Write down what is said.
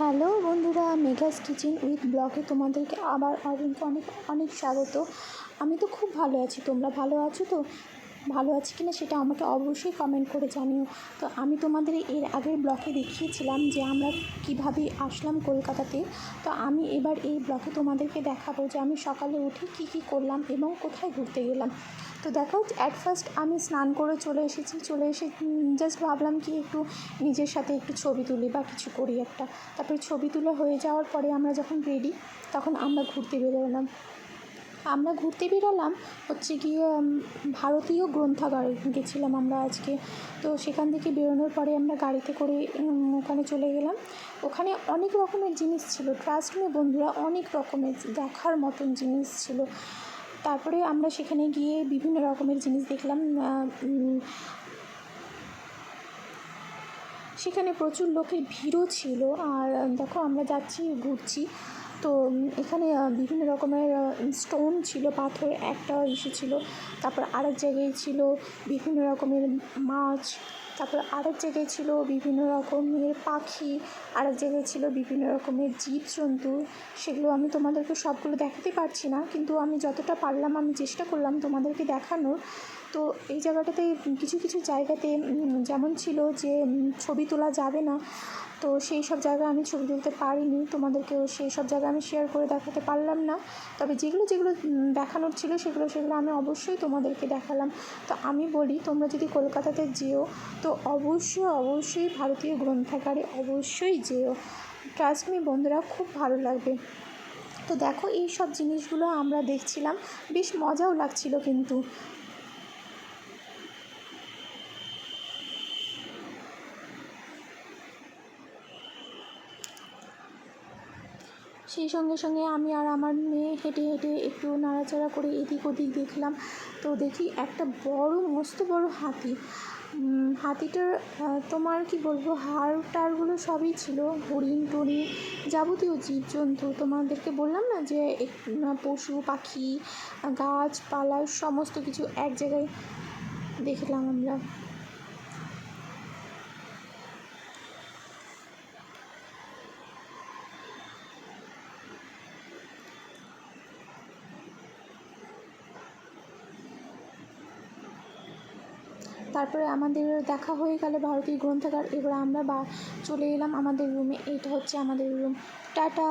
Hello বন্ধুরা, মেঘাস kitchen with ব্লগে তোমাদেরকে আবার অনেক অনেক অনেক স্বাগত। আমি তো খুব ভালো আছি, তোমরা ভালো আছো তো? ভালো আছে কি না সেটা আমাকে অবশ্যই কমেন্ট করে জানিও। তো আমি তোমাদের এর আগের ব্লকে দেখিয়েছিলাম যে আমরা কীভাবে আসলাম কলকাতাতে। তো আমি এবার এই ব্লকে তোমাদেরকে দেখাবো যে আমি সকালে উঠে কী কী করলাম এবং কোথায় ঘুরতে গেলাম। তো দেখো অ্যাট ফার্স্ট আমি স্নান করে চলে এসেছি, চলে এসে জাস্ট ভাবলাম কি একটু নিজের সাথে একটু ছবি তুলি বা কিছু করি একটা। তারপরে ছবি তুলে হয়ে যাওয়ার পরে আমরা যখন রেডি তখন আমরা ঘুরতে বেরোলাম। আমরা ঘুরতে বেরোলাম, হচ্ছে গিয়ে ভারতীয় গ্রন্থাগারে গেছিলাম আমরা আজকে। তো সেখান থেকে বেরোনোর পরে আমরা গাড়িতে করে ওখানে চলে গেলাম। ওখানে অনেক রকমের জিনিস ছিল। ট্রাস্ট মে বন্ধুরা, অনেক রকমের দেখার মতন জিনিস ছিল। তারপরে আমরা সেখানে গিয়ে বিভিন্ন রকমের জিনিস দেখলাম সেখানে প্রচুর লোকের ভিড়ও ছিল। আর, দেখো আমরা যাচ্ছি, ঘুরছি। তো এখানে বিভিন্ন রকমের স্টোন ছিল পাথর একটা ইসে ছিল, তারপর আরেক জায়গায় ছিল বিভিন্ন রকমের মাছ, তারপর আরেক জায়গায় ছিল বিভিন্ন রকমের পাখি, আরেক জায়গায় ছিল বিভিন্ন রকমের জীবজন্তু। সেগুলো আমি তোমাদেরকে সবগুলো দেখাতে পারছি না, কিন্তু আমি যতটা পারলাম, আমি চেষ্টা করলাম তোমাদেরকে দেখানোর। তো, এই জায়গাটাতে কিছু কিছু জায়গাতে যেমন ছিল যে ছবি তোলা যাবে না তো সেই সব জায়গায় আমি ছবি তুলতে পারিনি, তোমাদেরকেও সেই সব জায়গা আমি শেয়ার করে দেখাতে পারলাম না। তবে যেগুলো যেগুলো দেখানোর ছিল সেগুলো সেগুলো আমি অবশ্যই তোমাদেরকে দেখালাম। তো আমি বলি, তোমরা যদি কলকাতাতে যেও, তো অবশ্যই অবশ্যই ভারতীয় গ্রন্থাগারে অবশ্যই যেও। ট্রাস্ট মি বন্ধুরা, খুব ভালো লাগবে। তো দেখো, এই সব জিনিসগুলো আমরা দেখছিলাম, বেশ মজাও লাগছিল কিন্তু। সেই সঙ্গে সঙ্গে আমি আর আমার মেয়ে হেঁটে হেঁটে একটু নাড়াচাড়া করে এদিক ওদিক দেখলাম। তো দেখি একটা বড়, মস্ত বড় হাতি। হাতিটার তোমার কি বলব, হাড় টারগুলো সবই ছিল, হরিণ টরিণ যাবতীয় জীবজন্তু। তোমাদেরকে বললাম না যে পশু, পাখি, গাছপালা, সমস্ত কিছু এক জায়গায় দেখলাম আমরা। তারপরে আমাদের দেখা হয়ে গেল ভারতীয় গ্রন্থাগার। এবার আমরা বা, চলে এলাম আমাদের রুমে এইটা হচ্ছে আমাদের রুম টাটা!